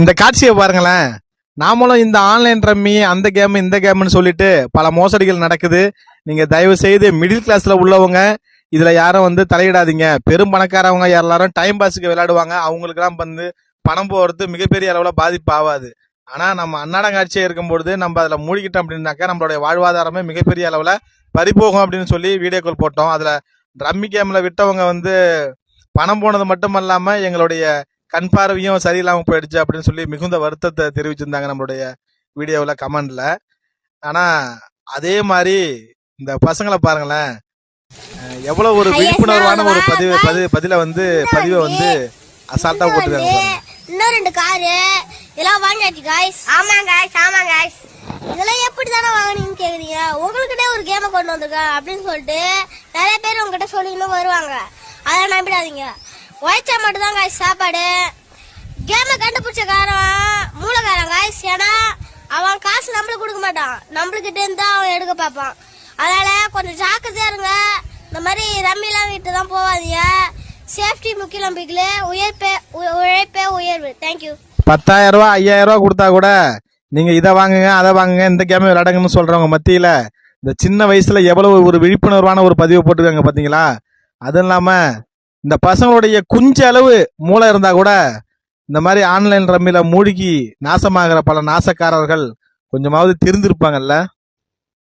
இந்த காட்சியை பாருங்களேன். நாமளும் இந்த ஆன்லைன் ரம்மி அந்த கேம் இந்த கேம்னு சொல்லிட்டு பல மோசடிகள் நடக்குது. நீங்க தயவு செய்து மிடில் கிளாஸ்ல உள்ளவங்க இதுல யாரும் வந்து தலையிடாதீங்க. பெரும் பணக்காரவங்க எல்லாரும் டைம் பாஸுக்கு விளையாடுவாங்க. அவங்களுக்குலாம் வந்து பணம் போகிறது மிகப்பெரிய அளவில் பாதிப்பு ஆகாது ஆனால் நம்ம அன்னாடங்காட்சியாக இருக்கும்பொழுது இருக்கும் நம்ம அதில் மூழ்கிட்டோம் அப்படின்னாக்கா நம்மளுடைய வாழ்வாதாரமே மிகப்பெரிய அளவில் பறிப்போகும் அப்படின்னு சொல்லி வீடியோ கால் போட்டோம். அதில் ரம்மி கேமில் விட்டவங்க வந்து பணம் போனது மட்டும் இல்லாமல் எங்களுடைய கண் பார்வையும் சரியில்லாம போயிடுச்சு அப்படின்னு சொல்லி மிகுந்த வருத்தத்தை தெரிவிச்சிருந்தாங்க நம்மளுடைய வீடியோவில் கமெண்ட்ல. ஆனா அதே மாதிரி இந்த பசங்களை பாருங்களேன். அஹ் எவ்வளவு ஒரு விழிப்புணர்வான ஒரு பதிவு பதிவு பதில வந்து பதிவை வந்து அசால்ட்டா போட்டுருக்காங்க பாருங்க. இன்னும் ரெண்டு காரு. இதெல்லாம் வாங்கியாச்சு காய்ஸ் ஆமா காய்ஸ் ஆமா காய்ஸ் இதெல்லாம் எப்படி தானே வாங்குனீங்கன்னு கேக்குறீங்க? உங்களுக்கிட்டே ஒரு கேமை கொண்டு வந்திருக்கேன் அப்படின்னு சொல்லிட்டு நிறைய பேர் உங்ககிட்ட சொல்லிக்கிட்டு வருவாங்க. அதை நம்பிடாதீங்க. உழைச்சா மட்டும் தான் காய்ஸ் சாப்பாடு கேமை கண்டுபிடிச்ச காரணம் மூலக்காரன் காய்ஸ் ஏன்னா அவன் காசு நம்மளுக்கு கொடுக்க மாட்டான். நம்மளுக்கிட்ட இருந்து தான் அவன் எடுக்க பார்ப்பான். அதனால கொஞ்சம் ஜாக்கிரதையா இருங்க. இந்த மாதிரி ரம்மிலாம் விட்டு தான் போவாதீங்க சேஃப்டி முக்கியம் நம்பிக்கல உயர்ப்பே உழைப்பே உயர்வு. தேங்க்யூ பத்தாயிரம் ரூபா ஐயாயிரம் ரூபா கொடுத்தா கூட நீங்க இதை வாங்குங்க அதை வாங்குங்க இந்த கேம் விளையாடுங்கன்னு சொல்றவங்க மத்தியில இந்த சின்ன வயசுல எவ்வளவு ஒரு விழிப்புணர்வான ஒரு பதிவை போட்டிருக்காங்க பாத்தீங்களா அதுவும் இல்லாம இந்த பசங்களுடைய குஞ்ச அளவு மூளை இருந்தா கூட இந்த மாதிரி ஆன்லைன் ரம்மியில மூழ்கி நாசமாகிற பல நாசக்காரர்கள் கொஞ்சமாவது தெரிந்திருப்பாங்கல்ல?